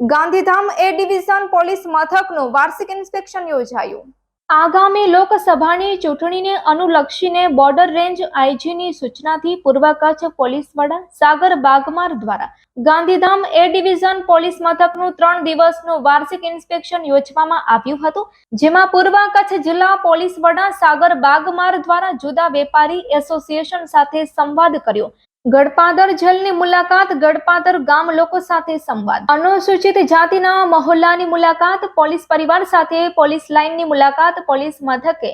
Gandhidham A division police મથકનું વાર્ષિક inspection યોજાયું. આગામી લોકસભાની ચૂંટણીને અનુલક્ષીને બોર્ડર રેન્જ આઈજીની સૂચનાથી પૂર્વ કચ્છ પોલીસ વડા સાગર બાગમાર દ્વારા ગાંધીધામ એ ડિવિઝન પોલીસ મથકનું ત્રણ દિવસનું વાર્ષિક ઇન્સ્પેક્શન યોજવામાં આવ્યું હતું, જેમાં પૂર્વ કચ્છ જિલ્લા પોલીસ વડા સાગર બાગમાર દ્વારા જુદા વેપારી એસોસિએશન સાથે સંવાદ કર્યો ગડપાદર જલની મુલાકાત, ગડપાદર ગામ લોકો સાથે સંવાદ. અનુસૂચિત જાતિના મહોલ્લાની મુલાકાત, પોલીસ પરિવાર સાથે પોલીસ લાઇનની મુલાકાત, પોલીસ મથકે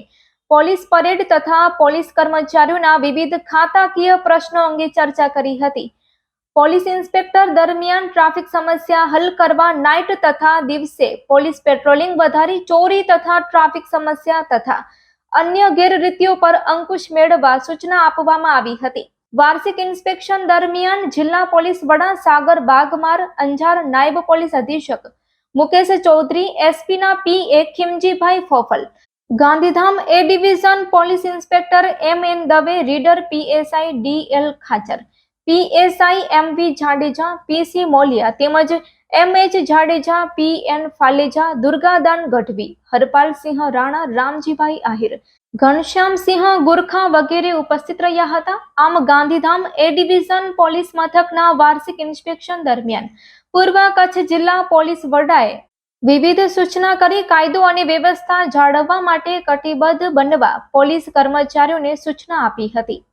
પોલીસ પરેડ તથા પોલીસ કર્મચારીઓના વિવિધ ખાતાકીય પ્રશ્નો અંગે ચર્ચા કરી હતી. પોલીસ ઇન્સ્પેક્ટર દરમિયાન ટ્રાફિક સમસ્યા હલ કરવા નાઇટ તથા દિવસે પોલીસ પેટ્રોલિંગ વધારી, ચોરી તથા ટ્રાફિક સમસ્યા તથા અન્ય ગેરરીતિઓ પર અંકુશ મેળવવા સૂચના આપવામાં આવી હતી. વાર્ષિક ઇન્સ્પેક્શન દરમિયાન જિલ્લા પોલીસ વડા સાગર બાગમાર, અંજાર નાયબ પોલીસ અધિક્ષક Mukesh Chaudhary, એસપીના P A Khimjibhai Fofal, Gandhidham A division police inspector M N Dave, reader PSI D L Khachar PSI M V Jadeja PC Moliya તેમજ M H Jadeja, P N Faleja, Durgadan Gadhvi Harpalsinh Rana, Ramjibhai Ahir Ghanshyamsinh Gurkha વગેરે ઉપસ્થિત રહ્યા હતા. આમ Gandhidham A division police મથકના વાર્ષિક inspection દરમિયાન પૂર્વ કચ્છ જિલ્લા પોલીસ વડાએ વિવિધ સૂચના કરી કાયદો અને વ્યવસ્થા જાળવવા માટે કટિબદ્ધ બનવા પોલીસ કર્મચારીઓને સૂચના આપી હતી.